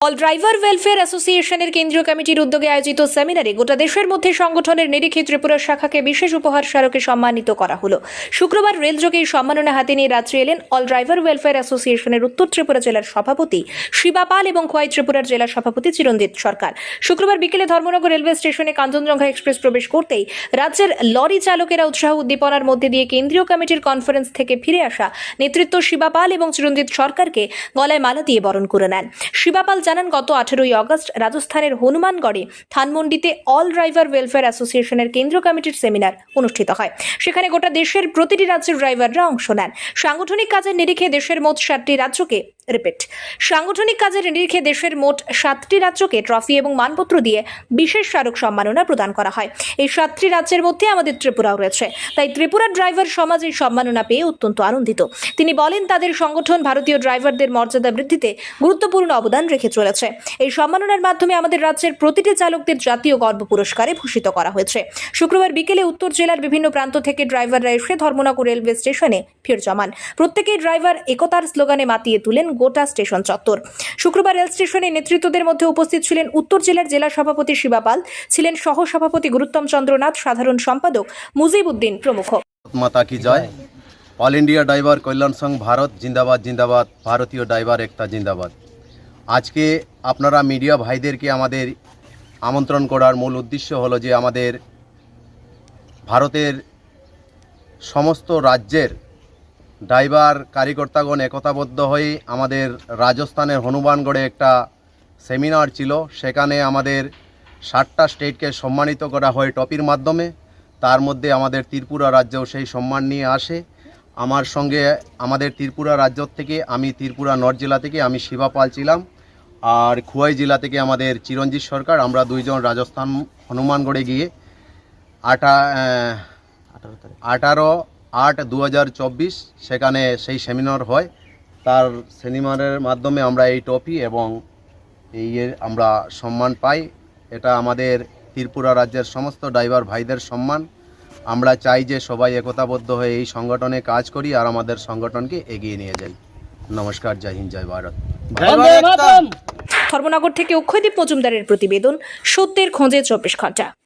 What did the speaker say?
All driver welfare অ্যাসোসিয়েশনের কেন্দ্রীয় কমিটির উদ্যোগে আয়োজিত সেমিনারে গোটা দেশের মধ্যে সংগঠনের নিরিখে ত্রিপুরা শাখাকে বিশেষ উপহার স্মারকে সম্মানিত করা হলো। শুক্রবার রেলযোগে এই সম্মাননা হাতে নিয়ে রাত্রে এলেন অল ড্রাইভার ওয়েলফেয়ার অ্যাসোসিয়েশনের উত্তর ত্রিপুরা জেলার সভাপতি শিবা পাল এবং খোয়াই ত্রিপুরার জেলা সভাপতি চিরঞ্জিত সরকার। শুক্রবার বিকেলে ধর্মনগর রেলওয়ে স্টেশনে কাঞ্চনজঙ্ঘা এক্সপ্রেস প্রবেশ করতেই রাজ্যের লরি চালকেরা উৎসাহ উদ্দীপনার মধ্যে দিয়ে কেন্দ্রীয় কমিটির কনফারেন্স থেকে ফিরে আসা নেতৃত্ব শিবা পাল এবং চিরঞ্জিত সরকারকে গলায় মালা দিয়ে বরণ করে নেন। শিবা পাল জানান, গত আঠেরোই অগস্ট রাজস্থানের হনুমানগড়ে থানমন্ডিতে অল ড্রাইভার ওয়েলফেয়ার অ্যাসোসিয়েশনের কেন্দ্রীয় কমিটির সেমিনার অনুষ্ঠিত হয়। সেখানে গোটা দেশের প্রতিটি রাজ্যের ড্রাইভাররা অংশ নেন। সাংগঠনিক কাজের নিরিখে দেশের মোট সাতটি রাজ্যকে রিপিট। সাংগঠনিক কাজের নিরিখে দেশের মোট সাতটি রাজ্যকে ট্রফি এবং মানপত্র দিয়ে বিশেষ স্মারক সম্মাননা প্রদান করা হয়। এই সাতটি রাজ্যের মধ্যে আমাদের ত্রিপুরাও রয়েছে। তাই ত্রিপুরার ড্রাইভার সমাজ এই সম্মাননা পেয়ে অত্যন্ত আনন্দিত। তিনি বলেন, তাদের সংগঠন ভারতীয় ড্রাইভারদের মর্যাদা বৃদ্ধিতে গুরুত্বপূর্ণ অবদান রেখে চলেছে। এই সম্মাননার মাধ্যমে আমাদের রাজ্যের প্রতিটি চালকদের জাতীয় গর্ব পুরস্কারে ভূষিত করা হয়েছে। শুক্রবার বিকেলে উত্তর জেলার বিভিন্ন প্রান্ত থেকে ড্রাইভাররা এসে ধর্মনগর রেলওয়ে স্টেশনে ভিড় জমান। প্রত্যেকেই ড্রাইভার একতার স্লোগানে মাতিয়ে তুলেন গোটা স্টেশন চত্বর। শুক্রবার রেল স্টেশনে নেতৃত্বদের মধ্যে উপস্থিত ছিলেন উত্তর জেলার জেলা সভাপতি শিবাপাল ছিলেন সহ সভাপতি গুরুত্তম চন্দ্রনাথ, সাধারণ সম্পাদক মুজিবউদ্দিন প্রমুখ। মাতা কি জয়? অল ইন্ডিয়া ড্রাইভার কল্যাণ সংঘ ভারত জিন্দাবাদ জিন্দাবাদ ভারতীয় ড্রাইভার একতা জিন্দাবাদ আজকে আপনারা মিডিয়া ভাইদেরকে আমাদের আমন্ত্রণ করার মূল উদ্দেশ্য হলো যে আমাদের ভারতের সমস্ত রাজ্যের ড্রাইভার, কারিকর্তাগণ একতাবদ্ধ হয়ে আমাদের রাজস্থানের হনুমানগড়ে একটা সেমিনার ছিল। সেখানে আমাদের ষাটটা স্টেটকে সম্মানিত করা হয় টপির মাধ্যমে। তার মধ্যে আমাদের ত্রিপুরা রাজ্যও সেই সম্মান নিয়ে আসে। আমার সঙ্গে আমাদের ত্রিপুরা রাজ্য থেকে, আমি ত্রিপুরা নর্থ জেলা থেকে, আমি শিবা পাল ছিলাম। আর খুয়াই জেলা থেকে আমাদের চিরঞ্জিত সরকার। আমরা দুইজন রাজস্থান হনুমানগড়ে গিয়ে আটা আঠারো আট দু সেখানে সেই সেমিনার হয়। তার সেমিনারের মাধ্যমে আমরা এই ট্রফি এবং এই আমরা সম্মান পাই। এটা আমাদের ত্রিপুরা রাজ্যের সমস্ত ড্রাইভার ভাইদের সম্মান। আমরা চাই যে সবাই একতাবদ্ধ হয়ে এই সংগঠনে কাজ করি আর আমাদের সংগঠনকে এগিয়ে নিয়ে যাই। নমস্কার জয় হিন্দ জয় ভারত। ধর্মনগর থেকে অক্ষয়দীপ মজুমদারের প্রতিবেদন সত্যের খোঁজে চব্বিশ ঘণ্টা।